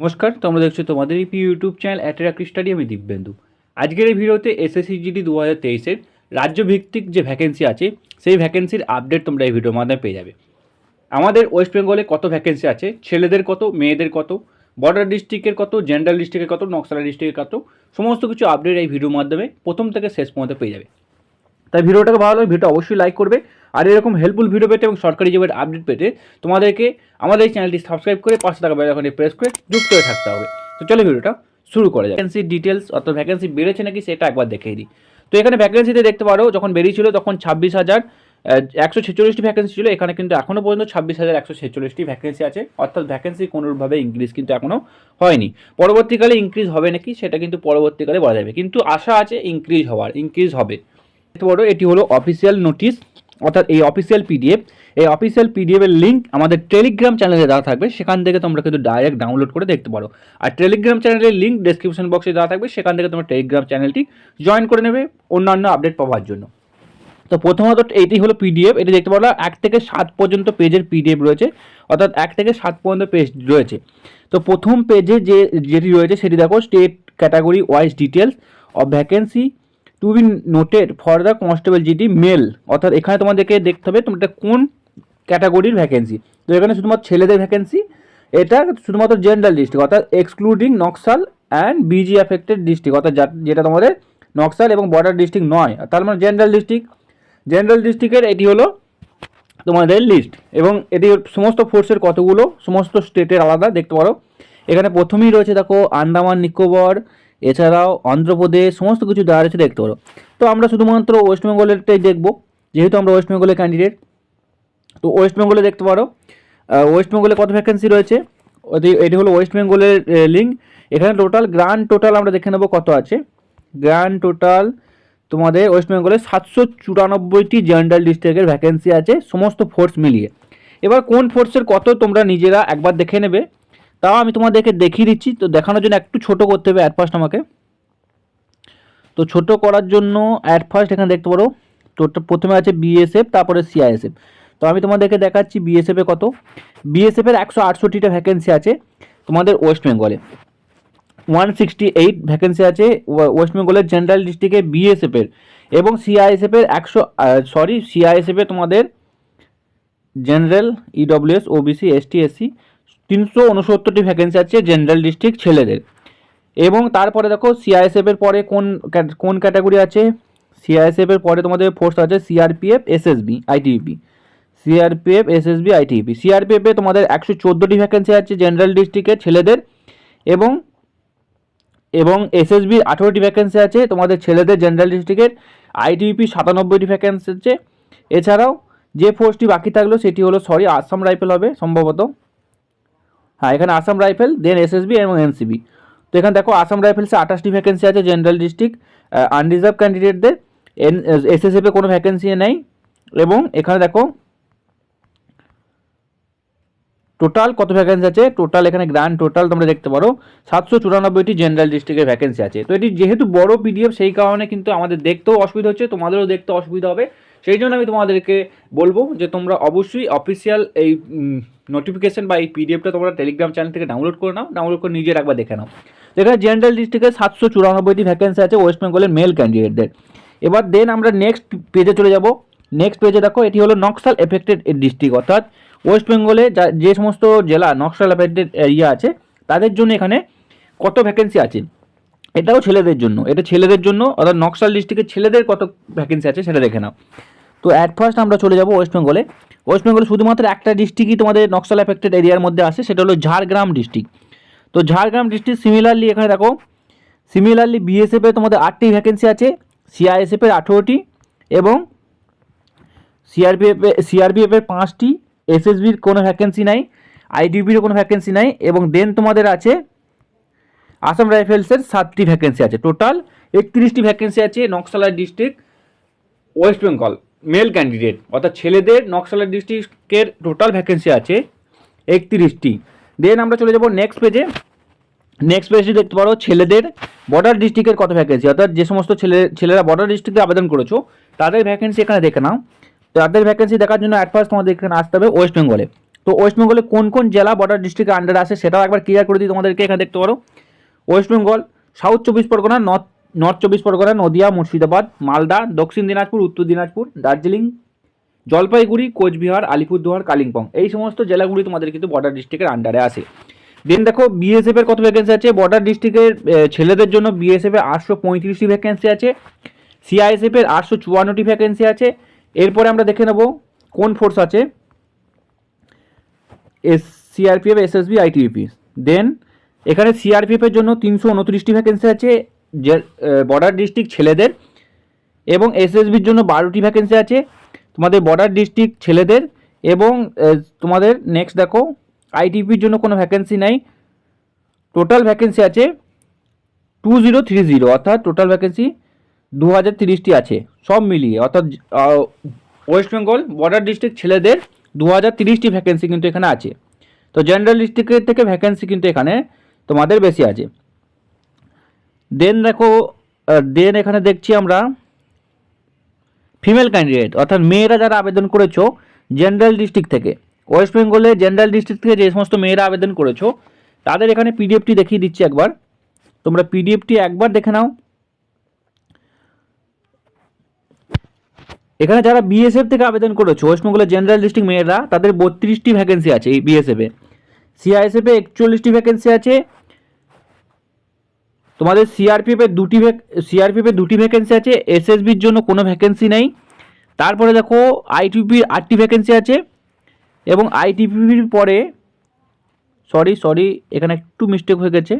নমস্কার, তোমরা দেখছ তোমাদের EP YouTube channel attract study, আমি দিব্যেন্দু। আজকের এই ভিডিওতে এসএসসিজিডি দু হাজার তেইশের রাজ্যভিত্তিক যে ভ্যাকেন্সি আছে, সেই ভ্যাকেন্সির আপডেট তোমরা এই ভিডিওর মাধ্যমে পেয়ে যাবে। আমাদের ওয়েস্ট বেঙ্গলে কত ভ্যাকেন্সি আছে? ছেলেদের কত? মেয়েদের কত? বর্ডার ডিস্ট্রিক্টের কত? জেনারেল ডিস্ট্রিক্টের কত? নকশালা ডিস্ট্রিক্টের কত? সমস্ত কিছু আপডেট এই ভিডিওর মাধ্যমে প্রথম থেকে শেষ পর্যন্ত পেয়ে যাবে। তাই ভিডিওটাকে ভালো লাগে ভিডিও অবশ্যই লাইক করবে। আর এরকম হেল্পফুল ভিডিও পেতে এবং সরকারি জবের আপডেট পেতে তোমাদেরকে আমাদের এই চ্যানেলটি সাবস্ক্রাইব করে পাঁচশো টাকা বেল আইকনে প্রেস করে যুক্ত হয়ে থাকতে হবে। তো চলো ভিডিওটা শুরু করা যায় ভ্যাকেন্সি ডিটেলস অর্থাৎ ভ্যাকেন্সি বেড়েছে নাকি সেটা একবার দেখিয়ে দিই তো এখানে ভ্যাকেন্সিতে দেখতে পারো, যখন বেরিয়েছিল তখন ছাব্বিশ হাজার একশো ছেচল্লিশটি ভ্যাকেন্সি ছিল। এখানে কিন্তু এখনও পর্যন্ত ছাব্বিশ হাজার একশো ছেচল্লিশটি ভ্যাকেন্সি আছে। অর্থাৎ ভ্যাকেন্সি কোনোভাবে ইনক্রিজ কিন্তু এখনও হয়নি। পরবর্তীকালে ইনক্রিজ হবে নাকি সেটা কিন্তু পরবর্তীকালে বলা যাবে। কিন্তু আশা আছে ইনক্রিজ হওয়ার ইনক্রিজ হবে। দেখতে পারো, এটি হলো অফিসিয়াল নোটিশ অর্থাৎ এই অফিসিয়াল পিডিএফ এই অফিসিয়াল পিডিএফ এর লিঙ্ক আমাদের টেলিগ্রাম চ্যানেলে দেওয়া থাকবে, সেখান থেকে তোমরা কিন্তু ডাইরেক্ট ডাউনলোড করে দেখতে পারো। আর টেলিগ্রাম চ্যানেলের লিঙ্ক ডেসক্রিপশন বক্সে দেওয়া থাকবে, সেখান থেকে তোমরা টেলিগ্রাম চ্যানেলটি জয়েন করে নেবে অন্যান্য আপডেট পাওয়ার জন্য। তো প্রথমত এইটি হলো পিডিএফ এটি দেখতে পারো এক থেকে সাত পর্যন্ত পেজের পিডিএফ রয়েছে, অর্থাৎ এক থেকে সাত পর্যন্ত পেজ রয়েছে। তো প্রথম পেজে যে, যেটি রয়েছে, সেটি দেখো state category wise details of vacancy to be noted for the constable GD male অর্থাৎ এখানে তোমাদেরকে দেখতে হবে তোমরা কোন ক্যাটাগরির ভ্যাকেন্সি তো এখানে শুধুমাত্র ছেলেদের ভ্যাকেন্সি এটা শুধুমাত্র জেনারেল ডিস্ট্রিক্ট অর্থাৎ excluding Naxal and BG affected district অর্থাৎ যেটা তোমাদের নকশাল এবং বর্ডার ডিস্ট্রিক্ট নয়। তার মানে জেনারেল ডিস্ট্রিক্ট জেনারেল ডিস্ট্রিক্টের এটি হলো তোমাদের লিস্ট এবং এটি সমস্ত ফোর্সের কতগুলো, সমস্ত স্টেটের আলাদা, দেখতে পারো। এখানে প্রথমেই রয়েছে দেখো, আন্দামান, নিকোবর এছাড়াও অন্ধ্রপ্রদেশ, সমস্ত কিছু দেওয়া রয়েছে দেখতে পারো। তো আমরা শুধুমাত্র ওয়েস্ট বেঙ্গলেরটাই দেখব, যেহেতু আমরা ওয়েস্ট বেঙ্গলের ক্যান্ডিডেট তো ওয়েস্ট বেঙ্গলে দেখতে পারো ওয়েস্ট বেঙ্গলে কত ভ্যাকেন্সি রয়েছে? এটি হলো ওয়েস্ট বেঙ্গলের লিঙ্ক এখানে টোটাল গ্রান্ড টোটাল আমরা দেখে নেব কত আছে। গ্রান্ড টোটাল তোমাদের ওয়েস্ট বেঙ্গলে সাতশো চুরানব্বইটি জেনারেল ডিস্ট্রিক্টের ভ্যাকেন্সি আছে, সমস্ত ফোর্স মিলিয়ে। এবার কোন ফোর্সের কত তোমরা নিজেরা একবার দেখে নেবে। তাও আমি তোমাদেরকে দেখিয়ে দিচ্ছি। তো দেখানোর জন্য একটু ছোট করতে হবে অ্যাট ফার্স্ট আমাকে। তো ছোট করার জন্য অ্যাট ফার্স্ট এখানে দেখতে পারো, তো প্রথমে আছে বিএসএফ তারপরে সিআইএসএফ তো আমি তোমাদেরকে দেখাচ্ছি বিএসএফে কত। বিএসএফের একশো আটষট্টিটা ভ্যাকেন্সি আছে তোমাদের ওয়েস্ট বেঙ্গলে ওয়ান সিক্সটি এইট ভ্যাকেন্সি আছে ওয়ে- ওয়েস্ট বেঙ্গলের জেনারেল ডিস্ট্রিক্টে বিএসএফের এবং সিআইএসএফের একশো সরি সিআইএসএফে তোমাদের general EWS OBC ST SC তিনশো উনসত্তরটি ভ্যাকেন্সি আছে জেনারেল ডিস্ট্রিক্ট ছেলেদের। এবং তারপরে দেখো সিআইএসএফ এর পরে কোন কোন ক্যাটাগরি আছে? সিআইএসএফ এর পরে তোমাদের ফোর্স আছে CRPF SSB ITBP CRPF SSB ITBP CRPF তোমাদের একশো চোদ্দোটি ভ্যাকেন্সি আছে জেনারেল ডিস্ট্রিক্টের ছেলেদের এবং এবং এসএসবির আঠেরোটি ভ্যাকেন্সি আছে তোমাদের ছেলেদের জেনারেল ডিস্ট্রিক্টের আইটিবিপি সাতানব্বইটি ভ্যাকেন্সি আছে। এছাড়াও যে ফোর্সটি বাকি থাকল সেটি হলো সরি আসাম রাইফেল হবে সম্ভবত। হ্যাঁ এখানে আসাম রাইফেল দেন এসএসবি এবং এনসিবি তো এখানে দেখো, আসাম রাইফেলসে আঠাশটি ভ্যাকেন্সি আছে জেনারেল ডিস্ট্রিক্ট আনরিজার্ভ ক্যান্ডিডেটদের এন এসএসএফে কোনো ভ্যাকেন্সি নেই। এবং এখানে দেখো টোটাল কত ভ্যাকেন্সি আছে? টোটাল এখানে গ্র্যান্ড টোটাল তোমরা দেখতে পারো, সাতশো চুরানব্বইটি জেনারেল ডিস্ট্রিক্টের ভ্যাকেন্সি আছে। তো এটি যেহেতু বড় পিডিএফ সেই কারণে কিন্তু আমাদের দেখতেও অসুবিধা হচ্ছে, তোমাদেরও দেখতে অসুবিধা হবে। সেই জন্য আমি তোমাদেরকে বলব যে তোমরা অবশ্যই অফিসিয়াল এই নোটিফিকেশান বা এই পিডিএফটা তোমরা টেলিগ্রাম চ্যানেল থেকে ডাউনলোড করে নাও ডাউনলোড করে নিজের একবার দেখে নাও। তো এখানে জেনারেল ডিস্ট্রিক্টে সাতশো চুরানব্বইটি ভ্যাকেন্সি আছে ওয়েস্ট বেঙ্গলের মেল ক্যান্ডিডেটদের এবার দেন আমরা নেক্সট পেজে চলে যাব। নেক্সট পেজে দেখো, এটি হলো নকশাল এফেক্টেড ডিস্ট্রিক্ট অর্থাৎ ওয়েস্ট বেঙ্গলে যা, যে সমস্ত জেলা নকশাল এফেক্টেড এরিয়া আছে, তাদের জন্য এখানে কত ভ্যাকেন্সি আছে? এটাও ছেলেদের জন্য। এটা ছেলেদের জন্য, অর্থাৎ নকশাল ডিস্ট্রিক্টের ছেলেদের কত ভ্যাকেন্সি আছে, সেটা দেখে নাও। তো অ্যাট ফার্স্ট আমরা চলে যাব ওয়েস্ট বেঙ্গলে ওয়েস্ট বেঙ্গলে শুধুমাত্র একটা ডিস্ট্রিক্টই তোমাদের নকশাল এফেক্টেড এরিয়ার মধ্যে আসে সেটা হলো ঝাড়গ্রাম ডিস্ট্রিক্ট তো ঝাড়গ্রাম ডিস্ট্রিক্ট সিমিলারলি এখানে দেখো সিমিলারলি বিএসএফে তোমাদের আটটি ভ্যাকেন্সি আছে সিআইএসএফের আঠেরোটি এবং সিআরপিএফ সিআরপিএফের পাঁচটি এসএসবির কোনো ভ্যাকেন্সি নাই আইডিবির কোনো ভ্যাকেন্সি নাই এবং দেন তোমাদের আছে আসাম রাইফেলসের সাতটি ভ্যাকেন্সি আছে। টোটাল একত্রিশটি ভ্যাকেন্সি আছে নকশালা district West Bengal male candidate অর্থাৎ ছেলেদের নকশালা ডিস্ট্রিক্টের টোটাল ভ্যাকেন্সি আছে একত্রিশটি। দেন আমরা চলে যাব নেক্সট পেজে নেক্সট পেজে দেখতে পারো ছেলেদের বর্ডার ডিস্ট্রিক্টের কত ভ্যাকেন্সি অর্থাৎ যে সমস্ত ছেলে, ছেলেরা বর্ডার ডিস্ট্রিক্টে আবেদন করেছ, তাদের ভ্যাকেন্সি এখানে দেখে নাও। তাদের ভ্যাকেন্সি দেখার জন্য অ্যাট ফার্স্ট তোমাদের এখানে আসতে হবে ওয়েস্ট বেঙ্গলে তো ওয়েস্ট বেঙ্গলে কোন কোন জেলা বর্ডার ডিস্ট্রিক্টের আন্ডারে আসে সেটাও একবার ক্লিয়ার করে দিই তোমাদেরকে, এখানে দেখতে পারো। ওয়েস্ট বেঙ্গল সাউথ চব্বিশ পরগনা নর্থ নর্থ চব্বিশ পরগনা, নদিয়া, মুর্শিদাবাদ, মালদা, দক্ষিণ দিনাজপুর, উত্তর দিনাজপুর, দার্জিলিং, জলপাইগুড়ি, কোচবিহার, আলিপুরদুয়ার, কালিম্পং। এই সমস্ত জেলাগুলি তোমাদের কিন্তু বর্ডার ডিস্ট্রিক্টের আন্ডারে আসে দেন দেখো বিএসএফ এর কত ভ্যাকেন্সি আছে? বর্ডার ডিস্ট্রিক্টের ছেলেদের জন্য বিএসএফ এর আটশো পঁয়ত্রিশটি ভ্যাকেন্সি আছে। সিআইএসএফ এর আটশো চুয়ান্নটি ভ্যাকেন্সি আছে। এরপরে আমরা দেখে নেব কোন ফোর্স আছে। S CRPF SSB ITBP then এখানে সিআরপিএফ এর জন্য তিনশো উনত্রিশটি ভ্যাকেন্সি আছে। যে বর্ডার ডিস্ট্রিক্ট ছেলেদের এবং এসএসবির জন্য বারোটি ভ্যাকেন্সি আছে। তোমাদের বর্ডার ডিস্ট্রিক্ট ছেলেদের এবং তোমাদের নেক্সট দেখো আইটিপির জন্য কোনো ভ্যাকেন্সি নাই। টোটাল ভ্যাকেন্সি আছে টু জিরো থ্রি জিরো অর্থাৎ টোটাল ভ্যাকেন্সি দু হাজার তিরিশটি আছে, সব মিলিয়ে। অর্থাৎ ওয়েস্ট বেঙ্গল বর্ডার ডিস্ট্রিক্ট ছেলেদের দু হাজার তিরিশটি ভ্যাকেন্সি কিন্তু এখানে আছে। তো জেনারেল ডিস্ট্রিক্টের থেকে ভ্যাকেন্সি কিন্তু এখানে তোমাদের বেশি আছে। দেন দেখো দেন এখানে দেখছি আমরা ফিমেল ক্যান্ডিডেট অর্থাৎ মেয়েরা যারা আবেদন করেছ জেনারেল ডিস্ট্রিক্ট থেকে ওয়েস্ট বেঙ্গলে জেনারেল ডিস্ট্রিক্ট থেকে যে সমস্ত মেয়েরা আবেদন করেছ, তাদের এখানে পিডিএফটি দেখিয়ে দিচ্ছি একবার। তোমরা পিডিএফটি একবার দেখে নাও। এখানে যারা বিএসএফ থেকে আবেদন করেছ ওয়েস্ট বেঙ্গলের জেনারেল ডিস্ট্রিক্ট মেয়েরা, তাদের বত্রিশটি ভ্যাকেন্সি আছে এই বিএসএফে সিআইএসএফে একচল্লিশটি ভ্যাকেন্সি আছে তোমাদের সিআরপিএফ এর দুটি সিআরপিএফ এর দুটি ভ্যাকেন্সি আছে এসএসবির জন্য কোনো ভ্যাকেন্সি নেই। তারপরে দেখো আইটিপির আটটি ভ্যাকেন্সি আছে এবং আইটিপির পরে সরি সরি এখানে একটু মিস্টেক হয়ে গেছে।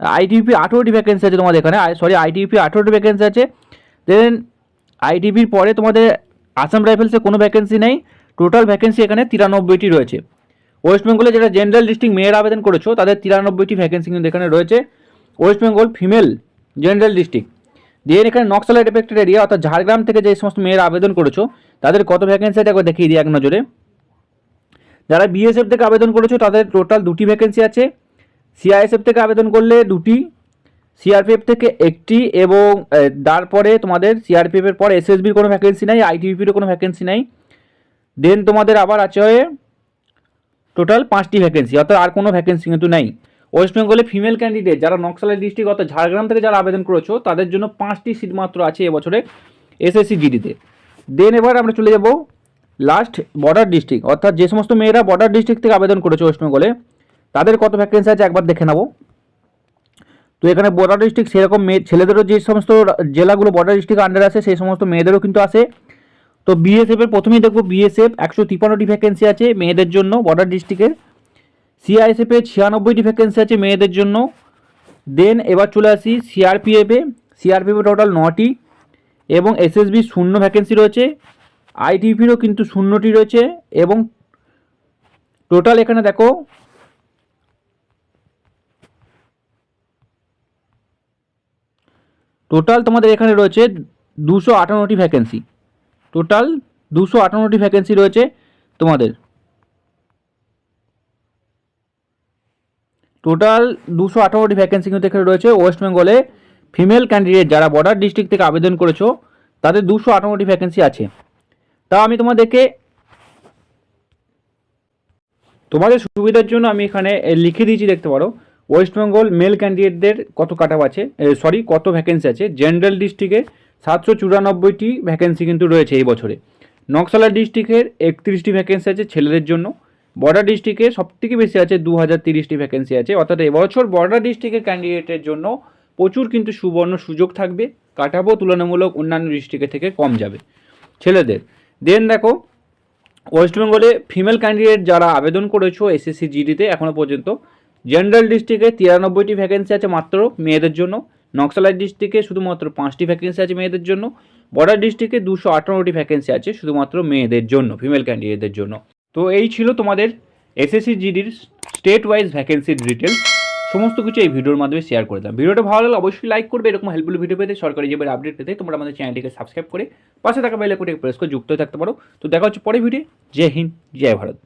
আইটিপি আঠেরোটি ভ্যাকেন্সি আছে তোমাদের এখানে সরি আইটিপি আঠেরোটি ভ্যাকেন্সি আছে। দেন আইটিপির পরে তোমাদের আসাম রাইফেলসে কোনো ভ্যাকেন্সি নেই। টোটাল ভ্যাকেন্সি এখানে তিরানব্বইটি রয়েছে। ওয়েস্ট বেঙ্গলে যেটা জেনারেল ডিস্ট্রিক্ট মেয়ের আবেদন করেছ, তাদের তিরানব্বইটি ভ্যাকেন্সি কিন্তু এখানে রয়েছে। West Bengal female general district. দিয়ে এখানে নক্সালাইট এফেক্টেড এরিয়া অর্থাৎ ঝাড়গ্রাম থেকে যে সমস্ত মেয়েরা আবেদন করেছ, তাদের কত ভ্যাকেন্সি আছে একবার দেখিয়ে দিই এক নজরে। যারা বিএসএফ থেকে আবেদন করেছ, তাদের টোটাল দুটি ভ্যাকেন্সি আছে। সিআইএসএফ থেকে আবেদন করলে দুটি সিআরপিএফ থেকে একটি এবং তারপরে তোমাদের সিআরপিএফ এর পর এসএসবির কোনো ভ্যাকেন্সি নাই আইটিবিপিরও কোনো ভ্যাকেন্সি নাই। দেন তোমাদের আবার আছে টোটাল পাঁচটি ভ্যাকেন্সি অর্থাৎ আর কোনো ভ্যাকেন্সি কিন্তু নাই। ওয়েস্ট বেঙ্গলে ফিমেল ক্যান্ডিডেট যারা নকশালের ডিস্ট্রিক্ট অর্থাৎ ঝাড়গ্রাম থেকে যারা আবেদন করেছ, তাদের জন্য পাঁচটি সিট মাত্র আছে এবছরে এসএসসি জিডিতে দেন এবার আমরা চলে যাব লাস্ট বর্ডার ডিস্ট্রিক্ট অর্থাৎ যে সমস্ত মেয়েরা বর্ডার ডিস্ট্রিক্ট থেকে আবেদন করেছে ওয়েস্ট বেঙ্গলে, তাদের কত ভ্যাকেন্সি আছে একবার দেখে নেব। তো এখানে বর্ডার ডিস্ট্রিক্ট সেরকম মেয়ে ছেলেদেরও যে সমস্ত জেলাগুলো বর্ডার ডিস্ট্রিক্ট আন্ডার আছে, সেই সমস্ত মেয়েদেরও কিন্তু আছে। তো বিএসএফের প্রথমেই দেখব বিএসএফ একশো তিপ্পান্নটি ভ্যাকেন্সি আছে মেয়েদের জন্য বর্ডার ডিস্ট্রিক্টের সিআইএসএফ ছিয়ানব্বইটি ভ্যাকেন্সি আছে মেয়েদের জন্য। দেন এবার চলে আসি সিআরপিএফ সিআরপিএফ টোটাল নটি এবং এসএসবি শূন্য ভ্যাকেন্সি রয়েছে। আইটিপিরও কিন্তু শূন্যটি রয়েছে এবং টোটাল এখানে দেখো টোটাল তোমাদের এখানে রয়েছে দুশো আটান্নটি ভ্যাকেন্সি টোটাল দুশো আটান্নটি ভ্যাকেন্সি রয়েছে তোমাদের। টোটাল দুশো আঠারোটি ভ্যাকেন্সি কিন্তু এখানে রয়েছে। ওয়েস্ট বেঙ্গলে ফিমেল ক্যান্ডিডেট যারা বর্ডার ডিস্ট্রিক্ট থেকে আবেদন করেছ, তাদের দুশো আঠারোটি ভ্যাকেন্সি আছে। তা আমি তোমাদেরকে তোমাদের সুবিধার জন্য আমি এখানে লিখে দিয়েছি, দেখতে পারো। ওয়েস্ট বেঙ্গল মেল ক্যান্ডিডেটদের কত কাট আছে সরি কত ভ্যাকেন্সি আছে? জেনারেল ডিস্ট্রিক্টে সাতশো চুরানব্বইটি ভ্যাকেন্সি কিন্তু রয়েছে এই বছরে। নকশালা ডিস্ট্রিক্টের একত্রিশটি ভ্যাকেন্সি আছে ছেলেদের জন্য। বর্ডার ডিস্ট্রিক্টে সবথেকে বেশি আছে দু হাজার তিরিশটি ভ্যাকেন্সি আছে। অর্থাৎ এবছর বর্ডার ডিস্ট্রিক্টের ক্যান্ডিডেটের জন্য প্রচুর কিন্তু সুবর্ণ সুযোগ থাকবে। কাটাবো তুলনামূলক অন্যান্য ডিস্ট্রিক্টের থেকে কম যাবে। ছেলেদের দেন দেখো ওয়েস্ট বেঙ্গলে ফিমেল ক্যান্ডিডেট যারা আবেদন করেছ এসএসসি জিডিতে এখনও পর্যন্ত জেনারেল ডিস্ট্রিক্টে তিরানব্বইটি ভ্যাকেন্সি আছে মাত্র মেয়েদের জন্য। নকশালাইট ডিস্ট্রিক্টে শুধুমাত্র পাঁচটি ভ্যাকেন্সি আছে মেয়েদের জন্য। বর্ডার ডিস্ট্রিক্টে দুশো আঠারোটি ভ্যাকেন্সি আছে শুধুমাত্র মেয়েদের জন্য ফিমেল ক্যান্ডিডেটদের জন্য। তো এই ছিল তোমাদের এসএসসি জিডির স্টেট ওয়াইজ ভ্যাকেন্সির ডিটেলস সমস্ত কিছু এই ভিডিওর মাধ্যমে শেয়ার করে দিলাম ভিডিওটা ভালো লাগলে অবশ্যই লাইক করবে, এরকম হেল্পফুল ভিডিও পেতে সরকারি জবের আপডেট পেতে। তোমরা আমাদের চ্যানেলটিকে সাবস্ক্রাইব করে পাশে থাকা বেলে করে প্রেস করে যুক্ত থাকতে পারো। তো দেখা হচ্ছে পরে ভিডিও জয় হিন্দ, জয় ভারত।